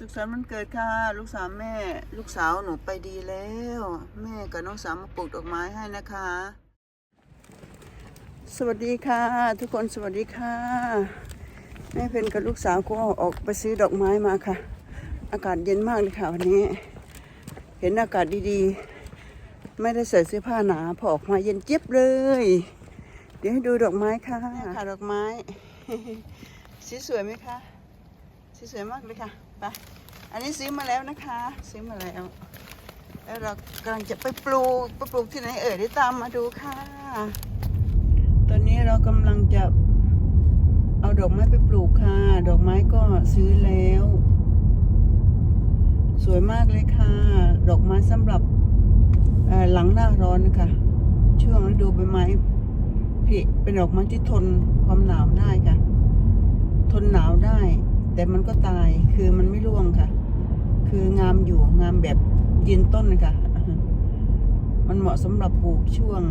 สุขสันต์วันเกิดค่ะ ลูกสาวแม่ ลูกสาวหนูไปดีแล้ว แม่กับน้องสาวมาปลูกดอกไม้ให้นะคะ สวัสดีค่ะ ทุกคนสวัสดีค่ะ แม่เพนกับลูกสาวก็ออกไปซื้อดอกไม้มาค่ะ อากาศเย็นมากเลยค่ะวันนี้ เห็นอากาศดีๆ ไม่ได้ใส่เสื้อผ้าหนาพอออกมาเย็นเจี๊ยบเลย เดี๋ยวให้ดูดอกไม้ค่ะค่ะดอกไม้สีสวยไหมคะสีสวยมากเลยค่ะ ไปอันนี้ซื้อมาแล้วนะคะ ซื้อมาแล้ว แล้วเรากำลังจะไปปลูกไปปลูกที่ไหนเอ่ยได้ตามมาดูค่ะ ตอนนี้เรากำลังจะเอาดอกไม้ไปปลูกค่ะ ดอกไม้ก็ซื้อแล้ว สวยมากเลยค่ะ ดอกไม้สำหรับหลังหน้าร้อนนะคะช่วงฤดูใบไม้ผลิเป็นดอกไม้ที่ทนความหนาวได้ค่ะ ทนหนาวได้ แต่มันก็ตายคือมันไม่ร่วงค่ะ คืองามอยู่งามแบบยืนต้นนะคะมันเหมาะสำหรับปลูกช่วง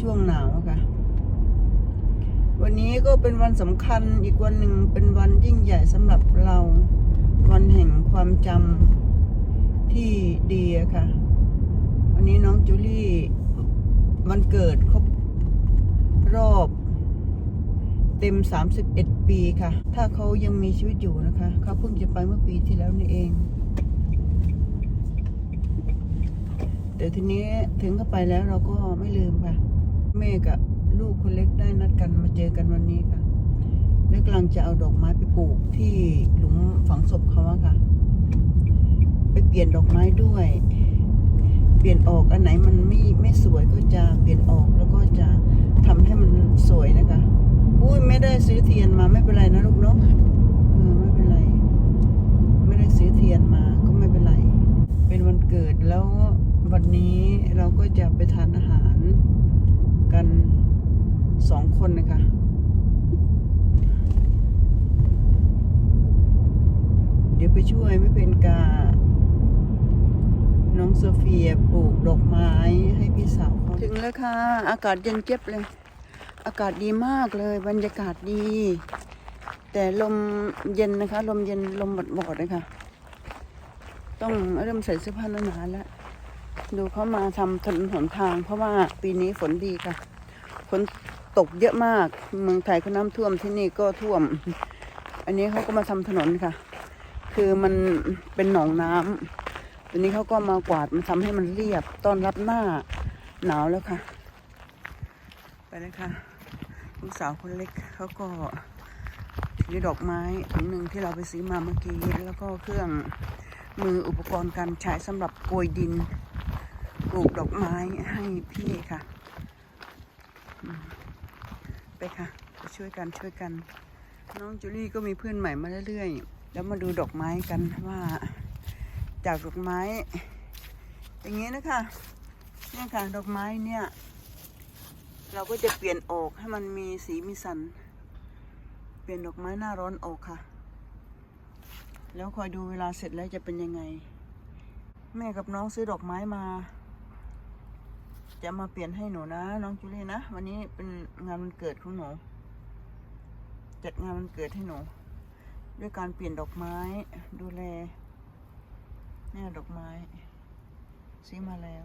ช่วงหนาวค่ะ วันนี้ก็เป็นวันสำคัญอีกวันหนึ่งเป็นวันยิ่งใหญ่สำหรับเรา วันแห่งความจำที่ดีค่ะ วันนี้น้องจูลี่วันเกิดครบรอบ เต็ม 31 ปีค่ะ ถ้าเขายังมีชีวิตอยู่นะคะ เขาเพิ่งจะไปเมื่อปีที่แล้วนี่เอง แต่ทีนี้ถึงเขาไปแล้วเราก็ไม่ลืมค่ะ แม่กับลูกคนเล็กได้นัดกันมาเจอกันวันนี้ค่ะและกำลังจะเอาดอกไม้ไปปลูกที่หลุมฝังศพเขาอะค่ะ ไปเปลี่ยนดอกไม้ด้วย เปลี่ยนออกอันไหนมันไม่ไม่สวยก็จะเปลี่ยนออกแล้วก็จะทำให้มันสวยนะคะ อุ้ยไม่ได้ซื้อเทียนมาไม่เป็นไรนะลูกเนาะเออไม่เป็นไร ไม่ได้ซื้อเทียนมาก็ไม่เป็นไร เป็นวันเกิดแล้ววันนี้เราก็จะไปทานอาหารกันสองคนนะคะเดี๋ยวไปช่วยไม่เป็นกาน้องโซเฟียปลูกดอกไม้ให้พี่สาวเขาถึงแล้วค่ะ อากาศเย็นเจี๊ยบเลย อากาศดีมากเลย บรรยากาศดี แต่ลมเย็นนะคะ ลมเย็นลมบดๆเลยค่ะ ต้องเริ่มใส่เสื้อผ้าหนาๆแล้ว ดูเขามาทำถนนหนทาง เพราะว่าปีนี้ฝนดีค่ะ ฝนตกเยอะมาก เมืองไทยก็น้ำท่วมที่นี่ก็ท่วม อันนี้เขาก็มาทำถนนค่ะ คือมันเป็นหนองน้ำทีนี้เขาก็มากวาดมาทำให้มันเรียบต้อนรับหน้าหนาวแล้วค่ะ ไปเลยค่ะ ลูกสาวคนเล็กเขาก็ถือดอกไม้ถุงหนึ่งที่เราไปซื้อมาเมื่อกี้ แล้วก็เครื่องมืออุปกรณ์การใช้สำหรับโกยดินปลูกดอกไม้ให้พี่ค่ะ ไปค่ะไปช่วยกันช่วยกัน น้องจูลี่ก็มีเพื่อนใหม่มาเรื่อยๆ แล้วมาดูดอกไม้กันว่า จากดอกไม้ อย่างนี้นะคะเนี่ยค่ะดอกไม้เนี่ย เราก็จะเปลี่ยนออกให้มันมีสีมีสัน เปลี่ยนดอกไม้หน้าร้อนออกค่ะ แล้วคอยดูเวลาเสร็จแล้วจะเป็นยังไง แม่กับน้องซื้อดอกไม้มา จะมาเปลี่ยนให้หนูนะ น้องจูเลี่นะ วันนี้เป็นงานวันเกิดของหนู จัดงานวันเกิดให้หนู ด้วยการเปลี่ยนดอกไม้ดูแลเนี่ยดอกไม้ซื้อมาแล้ว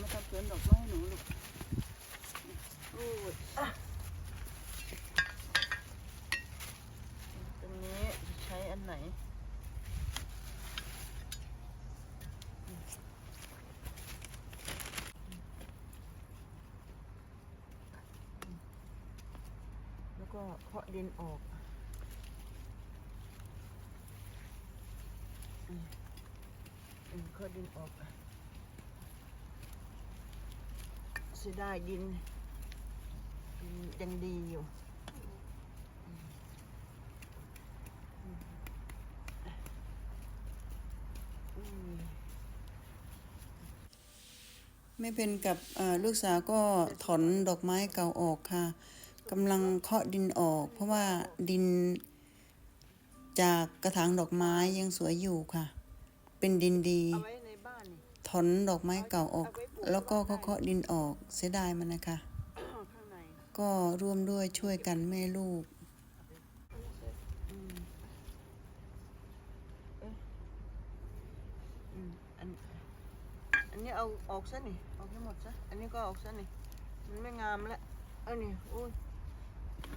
มาทำสวนดอกไม้หนูลูกโอ้ยตรงนี้จะใช้อันไหนแล้วก็เคาะดินออกเคาะดินออก เสียดายดินดินยังดีอยู่อืมอืมไม่เป็นกับเอ่อลูกสาวก็ถอนดอกไม้เก่าออกค่ะกำลังเคาะดินออก เพราะว่าดินจากกระถางดอกไม้ยังสวยอยู่ค่ะ เป็นดินดีเอาไว้ในบ้านนี่ถอนดอกไม้เก่าออก แล้วก็เคาะดินออกเสียดายมันนะคะ ก็ร่วมด้วยช่วยกันแม่ลูกอันนี้เอาออกซะนี่ออกให้หมดซะอันนี้ก็ออกซะนี่มันไม่งามแล้วเอานี่อุ้ย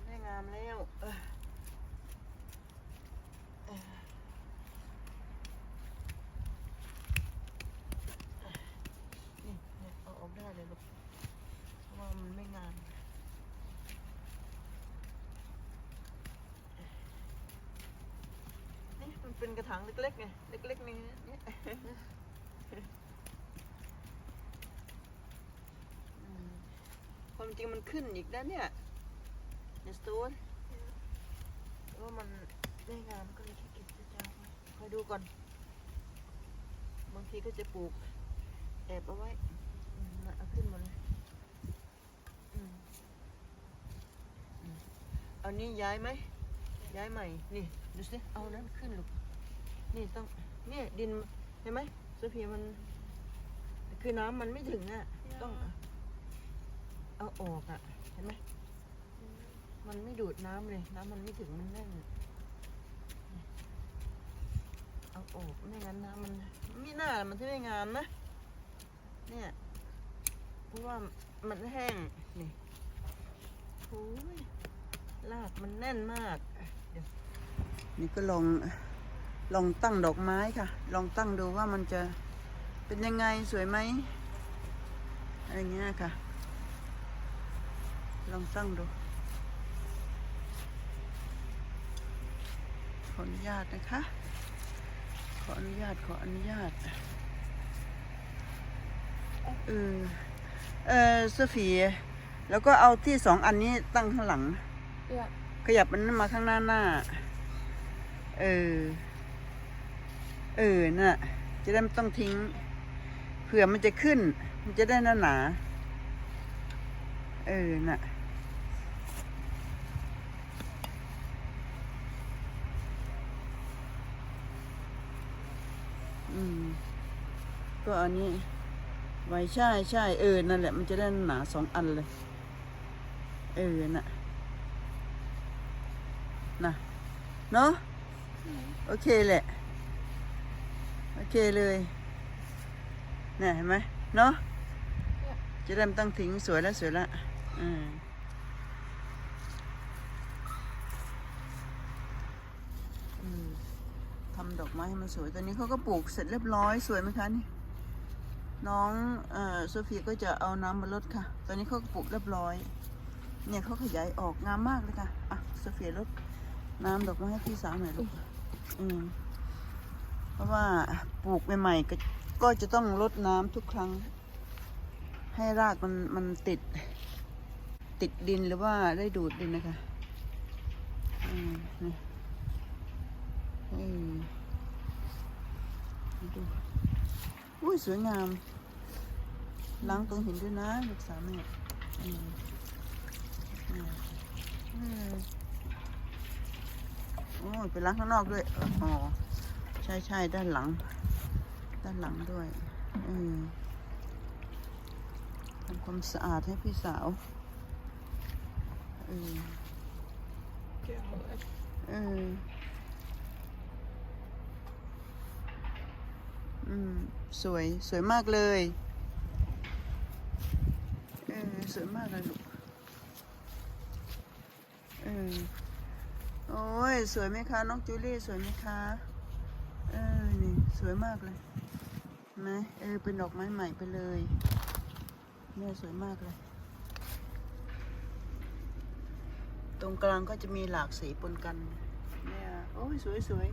ไม่งามแล้วเออ งามนี่มันเป็นกระถางเล็กๆไงเล็กๆนี่นี่ความจริงมันขึ้นอีกนะเนี่ยเนสตูนว่ามันได้งามก็เลยขี้เกียจจะเอาคอยดูก่อน บางทีก็จะปลูกแอบเอาไว้มน่ะเอาขึ้นมาเลยอืมอืมเอานี้ย้ายไหม ย้ายใหม่ นี่ดูสิ เอานั้นขึ้นลูก นี่ต้อง เนี่ยดินเห็นไหมโซเฟีมัน คือน้ำมันไม่ถึงอะ ต้อง เอาออกอะ เห็นไหม มันไม่ดูดน้ำเลย น้ำมันไม่ถึงมันแน่นเอาออกไม่งั้นน้ำมันไม่น่ามันจะไม่งามนะ เนี่ยเพราะว่ามันแห้ง นี่โอ้ย รากมันแน่นมาก นี่ก็ลองลองตั้งดอกไม้ค่ะ ลองตั้งดูว่ามันจะเป็นยังไงสวยไหมอะไรเงี้ยค่ะ ลองตั้งดูขออนุญาตนะคะ ขออนุญาตขออนุญาต เออ เออโซฟีแล้วก็เอาที่สองอันนี้ตั้งข้างหลัง ขยับมันมาข้างหน้าหน้า เออ เออน่ะ จะได้ไม่ต้องทิ้ง เผื่อมันจะขึ้น มันจะได้หนาหนา เออ น่ะ อืม ก็อันนี้ ไว้ใช่ใช่เออ นั่นแหละ มันจะได้หนาสองอันเลย เออ น่ะ น่ะเนาะโอเคแหละ โอเคเลยเนี่ยเห็นไหมเนาะ Ja. จะได้ไม่ต้องทิ้งสวยแล้วสวยแล้วอืมอืมทำดอกไม้ให้มันสวย ตอนนี้เขาก็ปลูกเสร็จเรียบร้อยสวยไหมคะนี่น้องเอ่อโซฟีก็จะเอาน้ำมาลดค่ะ ตอนนี้เขาก็ปลูกเรียบร้อย เนี่ยเขาขยายออกงามมากเลยค่ะ อะ โซฟีลด น้ำดอกไม้ให้พี่สาวหน่อยลูกอืมเพราะว่าปลูกใหม่ๆก็ก็จะต้องรดน้ำทุกครั้ง ให้รากมันมันติด ติดดินหรือว่าได้ดูดดินนะคะอืมนี่อืมดูอุ้ยสวยงามล้างตรงหินด้วยนะลูกสาวแม่อืมอืม อืมโอ้ยไปล้างข้างนอกด้วย อ๋อ ใช่ใช่ด้านหลัง ด้านหลังด้วย อืมทำความสะอาดให้พี่สาวเออเอออืม สวย สวยมากเลย เออ สวยมากเลยลูก เออ โอ้ย สวยไหมคะ น้องจูลี่สวยไหมคะ เออ นี่ สวยมากเลยไหมเออ เป็นดอกไม้ใหม่ไปเลยเนี่ยสวยมากเลย ตรงกลางก็จะมีหลากสีปนกัน เนี่ย โอ้ย สวยสวย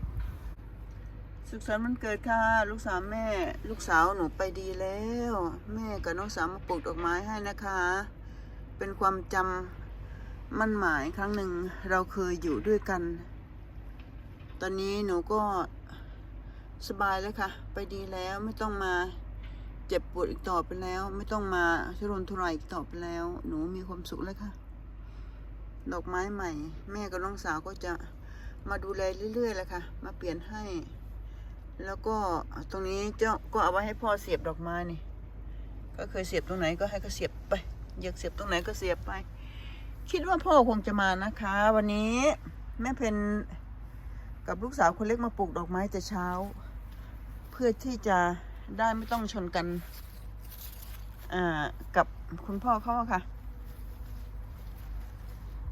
สุขสันต์วันเกิดค่ะ ลูกสาวแม่ ลูกสาวหนูไปดีแล้ว แม่กับน้องสาวมาปลูกดอกไม้ให้นะคะ เป็นความจำ มันหมายครั้งหนึ่งเราเคยอยู่ด้วยกัน ตอนนี้หนูก็สบายแล้วค่ะ ไปดีแล้วไม่ต้องมาเจ็บปวดอีกต่อไปแล้ว ไม่ต้องมาทุรนทุรายอีกต่อไปแล้ว หนูมีความสุขแล้วค่ะ ดอกไม้ใหม่ แม่กับน้องสาวก็จะมาดูแลเรื่อยๆแหละค่ะ มาเปลี่ยนให้ แล้วก็ตรงนี้เจ้าก็เอาไว้ให้พ่อเสียบดอกไม้นี่ ก็เคยเสียบตรงไหนก็ให้เขาเสียบไปอยากเสียบตรงไหนก็เสียบไป คิดว่าพ่อคงจะมานะคะ วันนี้แม่เพนกับลูกสาวคนเล็กมาปลูกดอกไม้แต่เช้า เพื่อที่จะได้ไม่ต้องชนกันกับคุณพ่อเขาค่ะ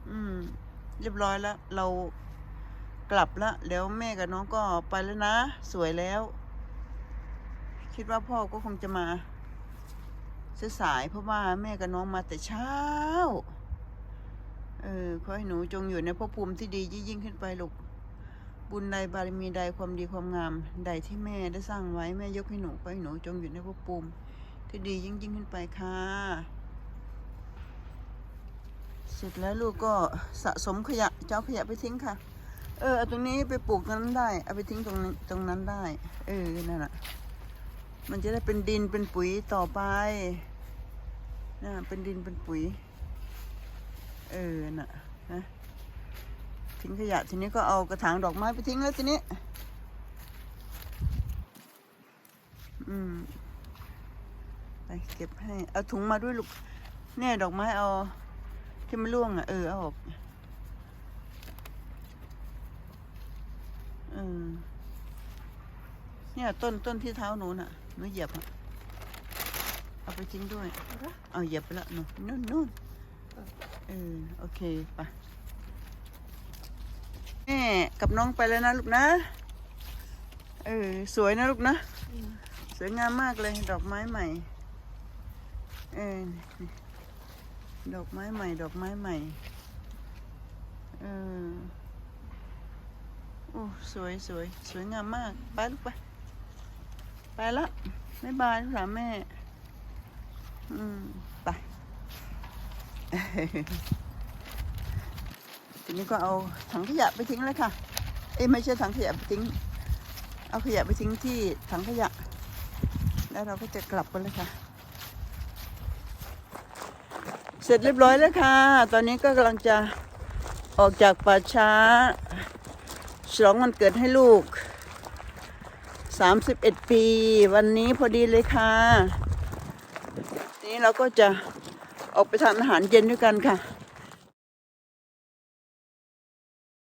อืม เรียบร้อยแล้ว เรากลับละแล้วแม่กับน้องก็ไปแล้วนะ สวยแล้ว คิดว่าพ่อก็คงจะมาสายเพราะว่าแม่กับน้องมาแต่เช้า เออขอให้หนูจงอยู่ในภพภูมิที่ดียิ่งขึ้นไปลูกบุญใดบารมีใดความดีความงาม ใดที่แม่ได้สร้างไว้แม่ยกให้หนูขอให้หนูจงอยู่ในภพภูมิที่ดียิ่งยิ่งขึ้นไปค่ะ เสร็จแล้วลูกก็สะสมขยะเจะเอาขยะไปทิ้งค่ะ เออเอาตรงนี้ไปปลูกตรงนั้นได้เอาไปทิ้งตรงนั้นตรงนั้นได้ เออนั่นแหะมันจะได้เป็นดินเป็นปุ๋ยต่อไปนะเป็นดินเป็นปุ๋ย เออน่ะนะทิ้งขยะทีนี้ก็เอากระถางดอกไม้ไปทิ้งแล้วทีนี้ อืม ไปเก็บให้ เอาถุงมาด้วยลูก แน่ดอกไม้เอา ที่มันร่วงอะ เออ เอาออก เออ เนี่ยต้นต้นที่เท้าหนูน่ะ หนูเหยียบอะ เอาไปทิ้งด้วย เอาเหยียบไปแล้วหนูนู่นนู่น เออ โอเคไปแม่กับน้องไปแล้วนะลูกนะ เออ สวยนะลูกนะ สวยงามมากเลยดอกไม้ใหม่ เออ ดอกไม้ใหม่ ดอกไม้ใหม่ เออ โอ้ สวยสวย สวยงามมาก ไปลูกไป ไปละ บ๊ายบายลูกสาวแม่ อืม ทีนี้ก็เอาถังขยะไปทิ้งเลยค่ะ เอ้ยไม่ใช่ถังขยะไปทิ้ง เอาขยะไปทิ้งที่ถังขยะ แล้วเราก็จะกลับกันเลยค่ะ เสร็จเรียบร้อยแล้วค่ะ ตอนนี้ก็กำลังจะออกจากป่าช้าฉลองวันเกิดให้ลูก 31 ปี วันนี้พอดีเลยค่ะ นี้เราก็จะ ออกไปทานอาหารเย็นด้วยกันค่ะ